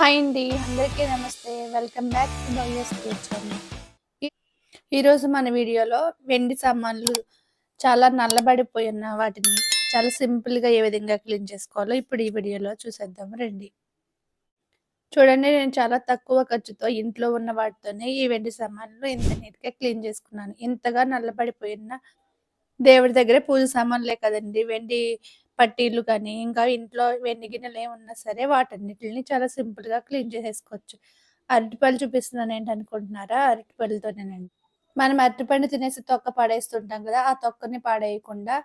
Hi అండి అందరికీ నమస్తే. వెల్కమ్ బ్యాక్ టు బయోస్ ఛానల్ ఈరోజు మన వీడియోలో వెండి సామాన్లు చాలా నల్లబడిపోయి ఉన్న వాటిని చాలా సింపుల్గా ఏ విధంగా క్లీన్ చేసుకోవాలో ఇప్పుడు ఈ వీడియోలో చూసేద్దాం. రండి. చూడండి నేను చాలా తక్కువ ఖర్చుతో ఇంట్లో ఉన్న వాటితోనే ఈ వెండి సామాన్లు ఇంత నీట్గా క్లీన్ చేసుకున్నాను. ఇంతగా నల్లబడిపోయిన దేవుడి దగ్గర పూజ సామాన్లే కదండి. వెండి పట్టీలు కానీ ఇంకా ఇంట్లో వెండి గిన్నెలు ఏమున్నా సరే వాటన్నిటిని చాలా సింపుల్గా క్లీన్ చేసేసుకోవచ్చు. అరటిపళ్ళు చూపిస్తున్నాను ఏంటి అనుకుంటున్నారా అరటిపళ్ళతోనేనండి. మనం అరటిపండు తినేసి తొక్క పాడేస్తుంటాం కదా ఆ తొక్కని పాడేయకుండా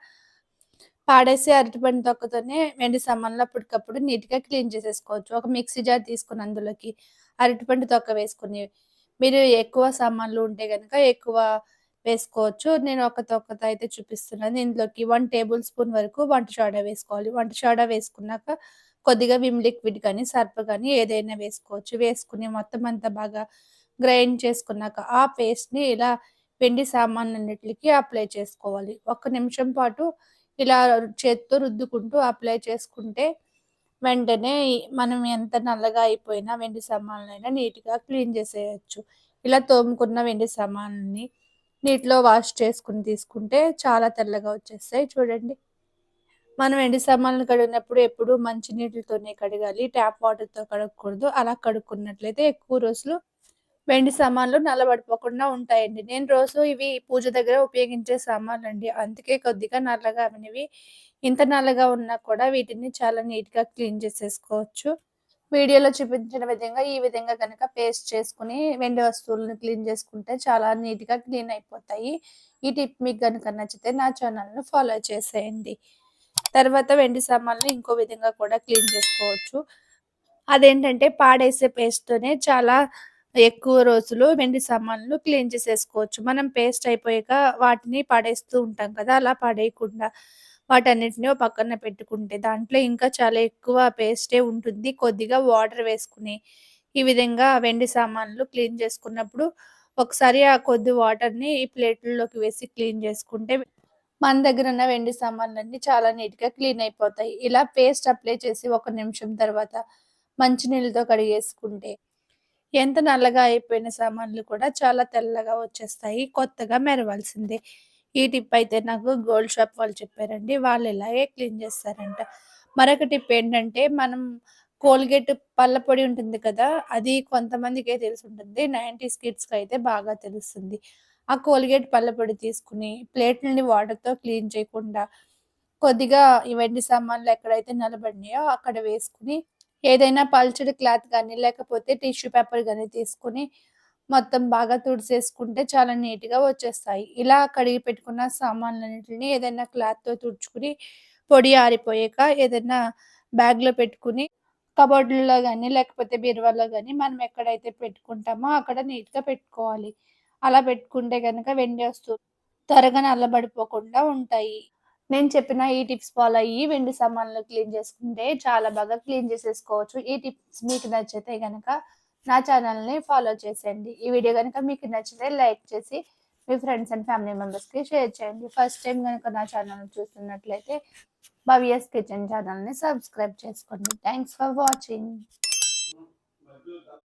పాడేసి అరటిపండు తొక్కతోనే వెండి సామాన్లు అప్పటికప్పుడు నీట్గా క్లీన్ చేసేసుకోవచ్చు. ఒక మిక్సీ జార్ తీసుకుని అందులోకి అరటిపండు తొక్క వేసుకుని మీరు ఎక్కువ సామాన్లు ఉంటే కనుక ఎక్కువ వేసుకోవచ్చు. నేను ఒక తొక్కత అయితే చూపిస్తున్నాను. ఇందులోకి వన్ టేబుల్ స్పూన్ వరకు వంట సోడా వేసుకోవాలి. వంట సోడా వేసుకున్నాక కొద్దిగా విమ్ లిక్విడ్ కానీ సర్ఫ్ కానీ ఏదైనా వేసుకోవచ్చు. వేసుకుని మొత్తం అంతా బాగా గ్రైండ్ చేసుకున్నాక ఆ పేస్ట్ని ఇలా వెండి సామాన్లన్నిటికి అప్లై చేసుకోవాలి. ఒక నిమిషం పాటు ఇలా చేత్తో రుద్దుకుంటూ అప్లై చేసుకుంటే వెంటనే మనం ఎంత నల్లగా అయిపోయినా వెండి సామాన్లైనా నీట్గా క్లీన్ చేసేయచ్చు. ఇలా తోముకున్న వెండి సామాన్ని నీటిలో వాష్ చేసుకుని తీసుకుంటే చాలా తెల్లగా వచ్చేస్తాయి. చూడండి. మనం ఎండి సామాన్లు కడిగినప్పుడు ఎప్పుడు మంచి నీటితోనే కడగాలి. ట్యాప్ వాటర్తో కడగకూడదు. అలా కడుక్కున్నట్లయితే ఎక్కువ రోజులు వెండి సామాన్లు నల్లబడిపోకుండా ఉంటాయండి. నేను రోజు ఇవి పూజ దగ్గర ఉపయోగించే సామాన్లు అండి అందుకే కొద్దిగా నల్లగా అవినవి ఇంత నల్లగా ఉన్నా కూడా వీటిని చాలా నీట్గా క్లీన్ చేసేసుకోవచ్చు. వీడియోలో చూపించిన విధంగా ఈ విధంగా కనుక పేస్ట్ చేసుకుని వెండి వస్తువులను క్లీన్ చేసుకుంటే చాలా నీట్గా క్లీన్ అయిపోతాయి. ఈ టిప్ మీకు కనుక నచ్చితే నా ఛానల్ను ఫాలో చేసేయండి. తర్వాత వెండి సామాన్లు ఇంకో విధంగా కూడా క్లీన్ చేసుకోవచ్చు. అదేంటంటే పాడేసే పేస్ట్తోనే చాలా ఎక్కువ రోజులు వెండి సామాన్లు క్లీన్ చేసేసుకోవచ్చు. మనం పేస్ట్ అయిపోయాక వాటిని పాడేస్తూ ఉంటాం కదా అలా పడేయకుండా. వాటన్నిటిని పక్కన పెట్టుకుంటే దాంట్లో ఇంకా చాలా ఎక్కువ పేస్టే ఉంటుంది. కొద్దిగా వాటర్ వేసుకుని ఈ విధంగా వెండి సామాన్లు క్లీన్ చేసుకున్నప్పుడు ఒకసారి ఆ కొద్ది వాటర్ని ఈ ప్లేట్లలోకి వేసి క్లీన్ చేసుకుంటే మన దగ్గర ఉన్న వెండి సామాన్లన్నీ చాలా నీట్గా క్లీన్ అయిపోతాయి. ఇలా పేస్ట్ అప్లై చేసి ఒక నిమిషం తర్వాత మంచినీళ్ళతో కడిగేసుకుంటే ఎంత నల్లగా అయిపోయిన సామాన్లు కూడా చాలా తెల్లగా వచ్చేస్తాయి. కొత్తగా మెరవాల్సిందే. ఈ టిప్ అయితే నాకు గోల్డ్ షాప్ వాళ్ళు చెప్పారండి. వాళ్ళు ఇలాగే క్లీన్ చేస్తారంట. మరొక టిప్ ఏంటంటే మనం కోల్గేట్ పళ్ళ పొడి ఉంటుంది కదా అది కొంతమందికే తెలిసి ఉంటుంది నైంటీస్ కిడ్స్కి అయితే బాగా తెలుస్తుంది. ఆ కోల్గేట్ పళ్ళ పొడి తీసుకుని ప్లేట్లని వాటర్తో క్లీన్ చేయకుండా కొద్దిగా ఈ వెండి సామాన్లు ఎక్కడైతే నిలబడినాయో అక్కడ వేసుకుని ఏదైనా పల్చడి క్లాత్ కానీ లేకపోతే టిష్యూ పేపర్ కానీ తీసుకుని మొత్తం బాగా తుడిసేసుకుంటే చాలా నీట్గా వచ్చేస్తాయి. ఇలా కడిగి పెట్టుకున్న సామాన్లన్నింటినీ ఏదైనా క్లాత్తో తుడుచుకుని పొడి ఆరిపోయాక ఏదైనా బ్యాగ్లో పెట్టుకుని కబోర్డులో కానీ లేకపోతే బీరువాలో కానీ మనం ఎక్కడైతే పెట్టుకుంటామో అక్కడ నీట్గా పెట్టుకోవాలి. అలా పెట్టుకుంటే కనుక వెండి వస్తువులు త్వరగా నల్లబడిపోకుండా ఉంటాయి. నేను చెప్పిన ఈ టిప్స్ ఫాలో అయ్యి వెండి సామాన్లు క్లీన్ చేసుకుంటే చాలా బాగా క్లీన్ చేసేసుకోవచ్చు. ఈ టిప్స్ మీకు నచ్చితే కనుక నా ఛానల్ని ఫాలో చేసేయండి. ఈ వీడియో కనుక మీకు నచ్చితే లైక్ చేసి మీ ఫ్రెండ్స్ అండ్ ఫ్యామిలీ మెంబర్స్కి షేర్ చేయండి. ఫస్ట్ టైం కనుక నా ఛానల్ చూస్తున్నట్లయితే భవ్యస్ కిచెన్ ఛానల్ని సబ్స్క్రైబ్ చేసుకోండి. Thanks for watching